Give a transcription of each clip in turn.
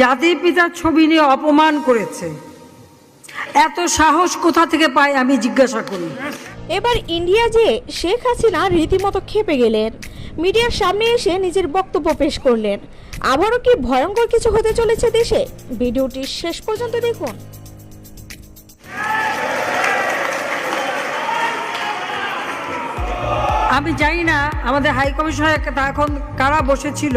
জাতির পিতার ছবি নিয়ে অপমান করেছে। এত সাহস কোথা থেকে পায় আমি জিজ্ঞাসা করি। এবার ইন্ডিয়া যে শেখ হাসিনা রীতিমতো খেপে গেলেন। মিডিয়ার সামনে এসে নিজের বক্তব্য পেশ করলেন। আবারও কি ভয়ঙ্কর কিছু হতে চলেছে দেশে? ভিডিওটি শেষ পর্যন্ত দেখুন। আমি জানি না আমাদের হাই কমিশনার এখন কারা বসেছিল।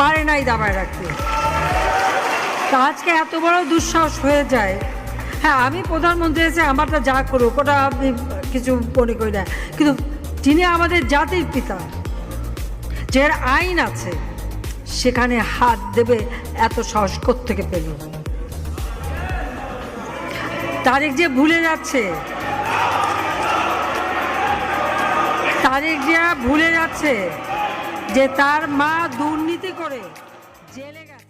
পারে নাই দাবায় রাখতে। আজকে এত বড় দুঃসাহস হয়ে যায়। হ্যাঁ আমি প্রধানমন্ত্রী এসে আমারটা যা করুক, ওটা আমি কিছু মনে করি না। কিন্তু তিনি আমাদের জাতির পিতা যে আইন আছে, সেখানে হাত দেবে এত সাহস থেকে পেল? তারেক যে ভুলে যাচ্ছে, তারেক যে ভুলে যাচ্ছে যে তার মা চুরিতে করে জেলে গেছে।